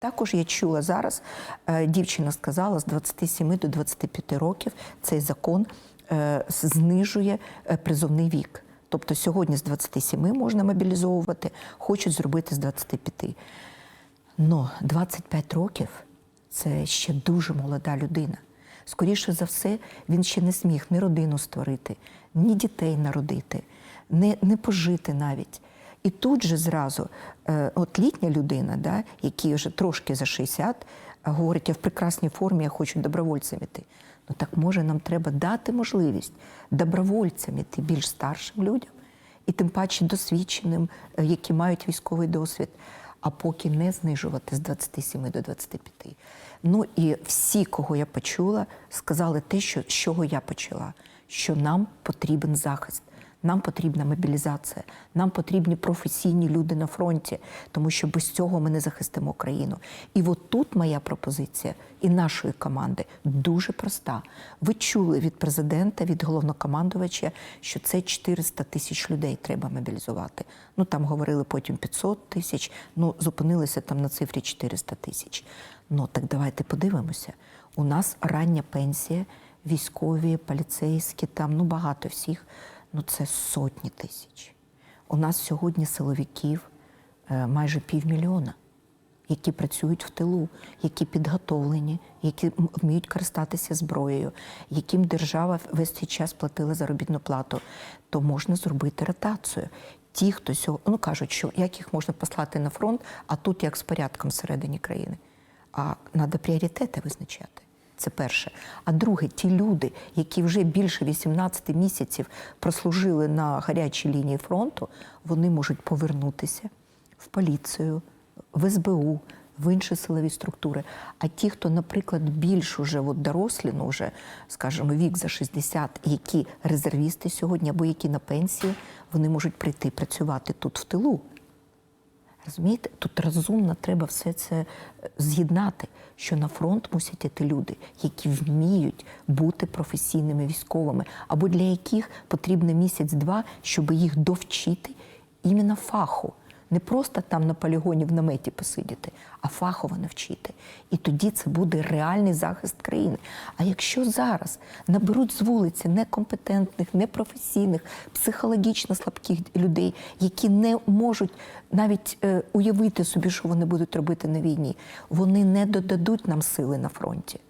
Також я чула зараз, е, дівчина сказала, з 27 до 25 років цей закон е, знижує е, призовний вік. Тобто сьогодні з 27 можна мобілізовувати, хочуть зробити з 25. Но 25 років це ще дуже молода людина. Скоріше за все, він ще не зміг ні родину створити, ні дітей народити, не, не пожити навіть. І тут же зразу, е, от літня людина, да, якій вже трошки за 60, говорить, я в прекрасній формі, я хочу добровольцем іти. Ну так може нам треба дати можливість добровольцям іти більш старшим людям, і тим паче досвідченим, е, які мають військовий досвід, а поки не знижувати з 27 до 25. Ну і всі, кого я почула, сказали те, що, з чого я почала, що нам потрібен захист. Нам потрібна мобілізація, нам потрібні професійні люди на фронті, тому що без цього ми не захистимо країну. І от тут моя пропозиція і нашої команди дуже проста. Ви чули від президента, від головнокомандувача, що це 400 тисяч людей треба мобілізувати. Ну там говорили потім 500 тисяч, ну зупинилися там на цифрі 400 тисяч. Ну так давайте подивимося. У нас рання пенсія, військові, поліцейські, там ну багато всіх ну це сотні тисяч. У нас сьогодні силовиків е, майже півмільйона, які працюють в тилу, які підготовлені, які вміють користатися зброєю, яким держава весь цей час платила заробітну плату, то можна зробити ротацію. Ті, хто сьогодні, ну кажуть, що як їх можна послати на фронт, а тут як з порядком всередині країни. А треба пріоритети визначати. Це перше. А друге, ті люди, які вже більше 18 місяців прослужили на гарячій лінії фронту, вони можуть повернутися в поліцію, в СБУ, в інші силові структури. А ті, хто, наприклад, більш уже от дорослі, ну вже, скажімо, вік за 60, які резервісти сьогодні або які на пенсії, вони можуть прийти працювати тут в тилу. Розумієте, тут розумно треба все це е, з'єднати, що на фронт мусять іти люди, які вміють бути професійними військовими, або для яких потрібно місяць-два, щоб їх довчити іменно фаху. Не просто там на полігоні в наметі посидіти, а фахово навчити. І тоді це буде реальний захист країни. А якщо зараз наберуть з вулиці некомпетентних, непрофесійних, психологічно слабких людей, які не можуть навіть е, уявити собі, що вони будуть робити на війні, вони не додадуть нам сили на фронті.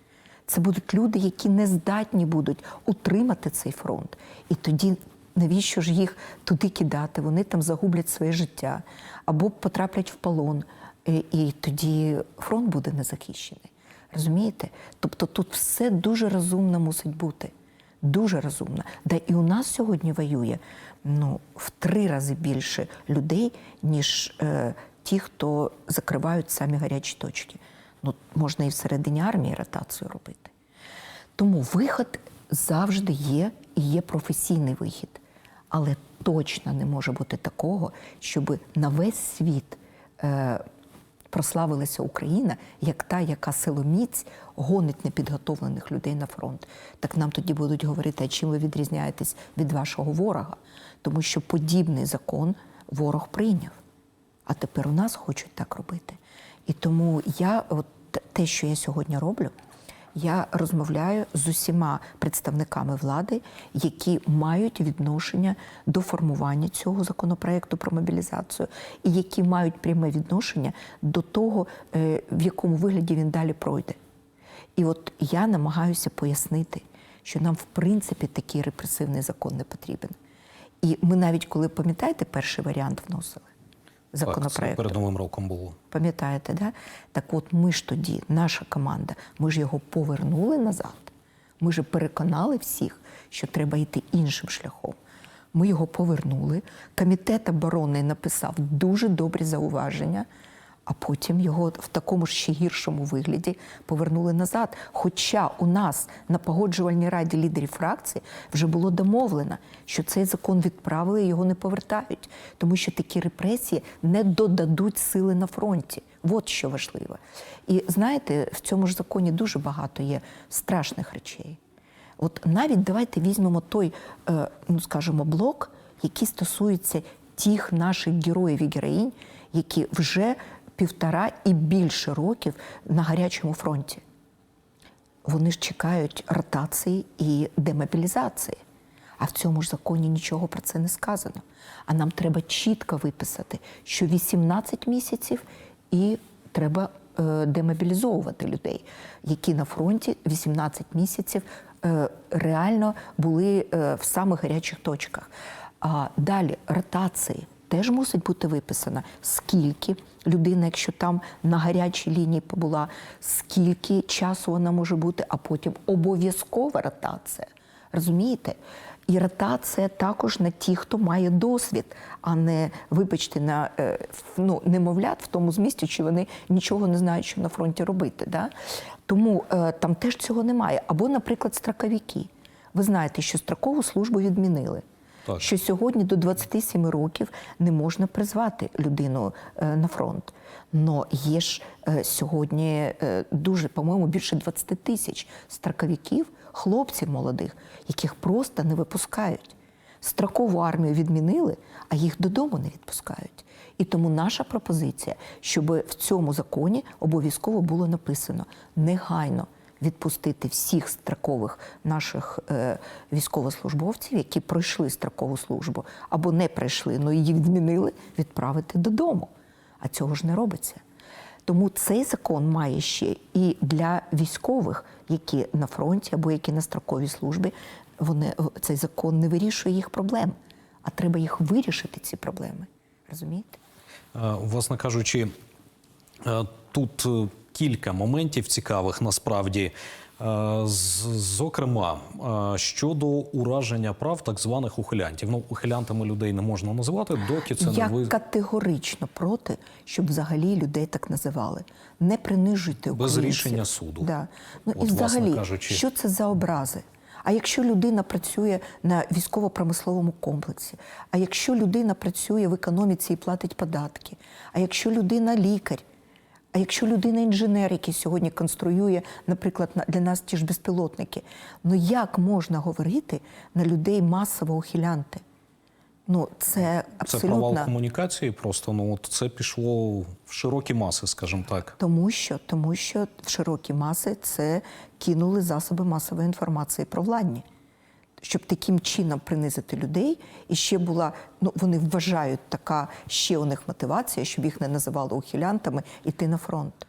Це будуть люди, які не здатні будуть утримати цей фронт. І тоді навіщо ж їх туди кидати? Вони там загублять своє життя або потраплять в полон. І, тоді фронт буде незахищений. Розумієте? Тобто тут все дуже розумно мусить бути. Дуже розумно. Да і у нас сьогодні воює ну, в три рази більше людей, ніж е, ті, хто закривають самі гарячі точки. Ну, можна і всередині армії ротацію робити. Тому вихід завжди є і є професійний вихід. Але точно не може бути такого, щоб на весь світ е, прославилася Україна як та, яка силоміць гонить непідготовлених людей на фронт. Так нам тоді будуть говорити, а чим ви відрізняєтесь від вашого ворога? Тому що подібний закон ворог прийняв. А тепер у нас хочуть так робити. І тому я, от те, що я сьогодні роблю, я розмовляю з усіма представниками влади, які мають відношення до формування цього законопроекту про мобілізацію, і які мають пряме відношення до того, е, в якому вигляді він далі пройде. І от я намагаюся пояснити, що нам, в принципі, такий репресивний закон не потрібен. І ми навіть коли пам'ятаєте, перший варіант вносили Так, це законопроекту. перед новим роком було. Пам'ятаєте, да? Так от ми ж тоді, наша команда, ми ж його повернули назад. Ми ж переконали всіх, що треба йти іншим шляхом. Ми його повернули. Комітет оборони написав дуже добрі зауваження, а потім його в такому ж ще гіршому вигляді повернули назад. Хоча у нас на погоджувальній раді лідерів фракції вже було домовлено, що цей закон відправили і його не повертають, тому що такі репресії не додадуть сили на фронті. От що важливо. І знаєте, в цьому ж законі дуже багато є страшних речей. От навіть давайте візьмемо той, е, ну скажімо, блок, який стосується тих наших героїв і героїнь, які вже півтора і більше років на гарячому фронті. Вони ж чекають ротації і демобілізації. А в цьому ж законі нічого про це не сказано. А нам треба чітко виписати, що 18 місяців і треба е, демобілізовувати людей, які на фронті 18 місяців е, реально були е, в самих гарячих точках. А далі ротації теж мусить бути виписано, скільки людина, якщо там на гарячій лінії побула, скільки часу вона може бути, а потім обов'язкова ротація. Розумієте? І ротація також на ті, хто має досвід, а не, вибачте, на е, ну, немовлят в тому змісті, чи вони нічого не знають, що на фронті робити. Да? Тому е, там теж цього немає. Або, наприклад, строковики. Ви знаєте, що строкову службу відмінили. Так. Що сьогодні до 27 років не можна призвати людину е, на фронт. Но є ж е, сьогодні е, дуже, по-моєму, більше 20 тисяч строковиків, хлопців молодих, яких просто не випускають. Строкову армію відмінили, а їх додому не відпускають. І тому наша пропозиція, щоб в цьому законі обов'язково було написано негайно відпустити всіх строкових наших е, військовослужбовців, які пройшли строкову службу або не пройшли, але їх відмінили, відправити додому. А цього ж не робиться. Тому цей закон має ще і для військових, які на фронті або які на строковій службі, вони, цей закон не вирішує їх проблем, а треба їх вирішити, ці проблеми. Розумієте? Е, Власне кажучи, е, тут е, кілька моментів цікавих насправді. Е, Зокрема, е, щодо ураження прав так званих ухилянтів. Ну, ухилянтами людей не можна називати, доки це Я не ви категорично проти, щоб взагалі людей так називали. Не принижуйте Без рішення суду. Да. Ну, От, і взагалі, кажучи. що це за образи? А якщо людина працює на військово-промисловому комплексі, а якщо людина працює в економіці і платить податки, а якщо людина лікар, а якщо людина інженер, який сьогодні конструює, наприклад, на- для нас ті ж безпілотники, ну як можна говорити на людей масово ухилянти? Ну, це це абсолютно провал комунікації. Просто ну от це пішло в широкі маси, скажімо так. Тому що, тому що в широкі маси це кинули засоби масової інформації про владні. Щоб таким чином принизити людей, і ще була, ну вони вважають така ще у них мотивація, щоб їх не називали ухилянтами, іти на фронт.